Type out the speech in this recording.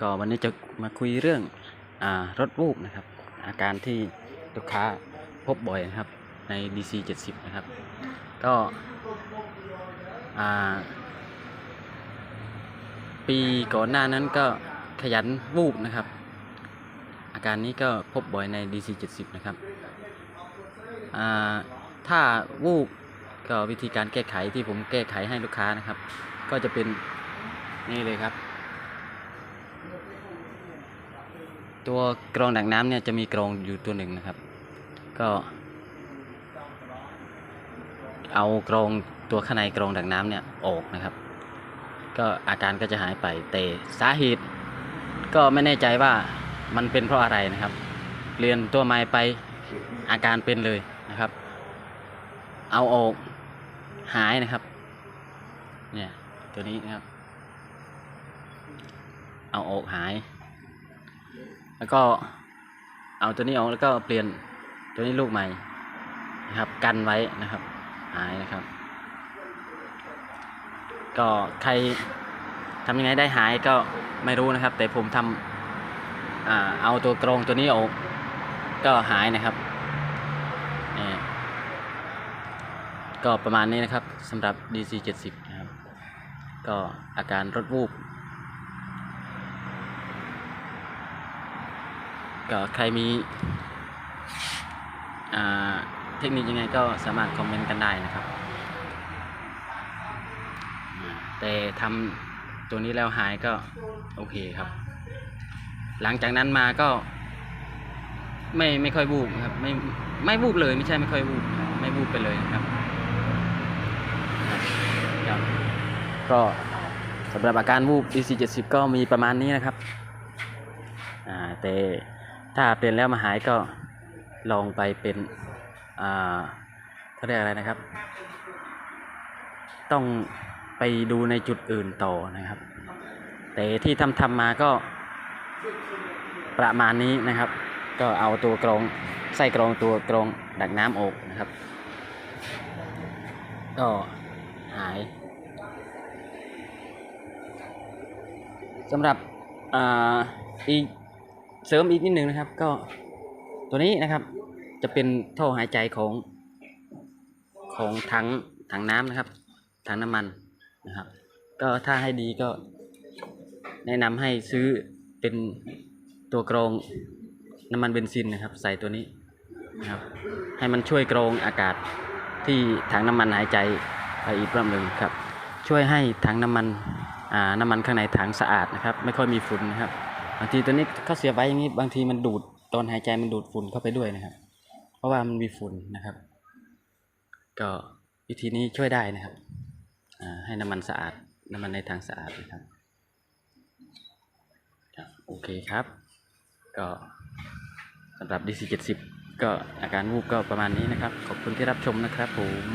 ก็วันนี้จะมาคุยเรื่องอรถวูบนะครับ อาการที่ลูกค้าพบบ่อยนะครับใน DC 70 นะครับ ก็ปีก่อนหน้านั้นก็ขยันวูบนะครับ อาการนี้ก็พบบ่อยใน DC 70 นะครับถ้าวูบก็วิธีการแก้ไขที่ผมแก้ไขให้ลูกค้านะครับ ก็จะเป็นนี่เลยครับ ตัวกรองดักน้ำเนี่ยจะมีกรองอยู่ตัวหนึ่งนะครับ ก็เอากรองตัวข้างในกรองดักน้ำเนี่ยออกนะครับ ก็อาการก็จะหายไปแต่สาเหตุก็ไม่แน่ใจว่ามันเป็นเพราะอะไรนะครับเปลี่ยนตัวใหม่ไปอาการเป็นเลยนะครับ เอาออกหายนะครับ เนี่ยตัวนี้นะครับ เอาออกหาย แล้วก็เอาตัวนี้ออกแล้วก็เปลี่ยนตัวนี้ลูกใหม่นะครับกันไว้นะครับ หายนะครับ ก็ใครทำยังไงได้หายก็ไม่รู้นะครับ แต่ผมทำอเอาตัวกรงตัวนี้ออกก็หายนะครับนี่ก็ประมาณนี้นะครับสำหรับ DC 70นะครับก็อาการรถวูบ ก็ใครมีเทคนิคยังไงก็สามารถคอมเมนต์กันได้นะครับ แต่ทำตัวนี้แล้วหายก็โอเคครับ หลังจากนั้นมาก็ไม่ไม่ค่อยวูบครับไม่ไม่วูบเลยไม่ใช่ไม่ค่อยวูบไม่วูบไปเลยนะครับครับก็สำหรับอาการวูบ DC 70 ก็มีประมาณนี้นะครับแต่ ถ้าเป็นแล้วมาหายก็ลองไปเป็นอ่าเขาเรียกอะไรนะครับ ต้องไปดูในจุดอื่นต่อนะครับ แต่ที่ทำทำมาก็ประมาณนี้นะครับ ก็เอาตัวกรองไส้กรองตัวกรองดักน้ำออกนะครับ ก็หายสำหรับออีก เสริมอีกนิดหนึ่งนะครับ ก็ตัวนี้นะครับ จะเป็นท่อหายใจของของถังถังน้ำนะครับถังน้ำมันนะครับ ก็ถ้าให้ดีก็แนะนำให้ซื้อเป็นตัวกรองน้ำมันเบนซินนะครับ ใส่ตัวนี้นะครับ ให้มันช่วยกรองอากาศที่ถังน้ำมันหายใจไปอีกรอบหนึ่งครับ ช่วยให้ถังน้ำมันอ่าน้ำมันข้างในถังสะอาดนะครับ ไม่ค่อยมีฝุ่นนะครับ บางทีตัวนี้เขาเสียบไว้อย่างนี้บางทีมันดูดตอนหายใจมันดูดฝุ่นเข้าไปด้วยนะครับ เพราะว่ามันมีฝุ่นนะครับ ก็วิธีนี้ช่วยได้นะครับให้น้ำมันสะอาดน้ำมันในทางสะอาดนะครับครับโอเคครับ ก็สำหรับ DC 70ก็อาการวูบก็ประมาณนี้นะครับ ขอบคุณที่รับชมนะครับผม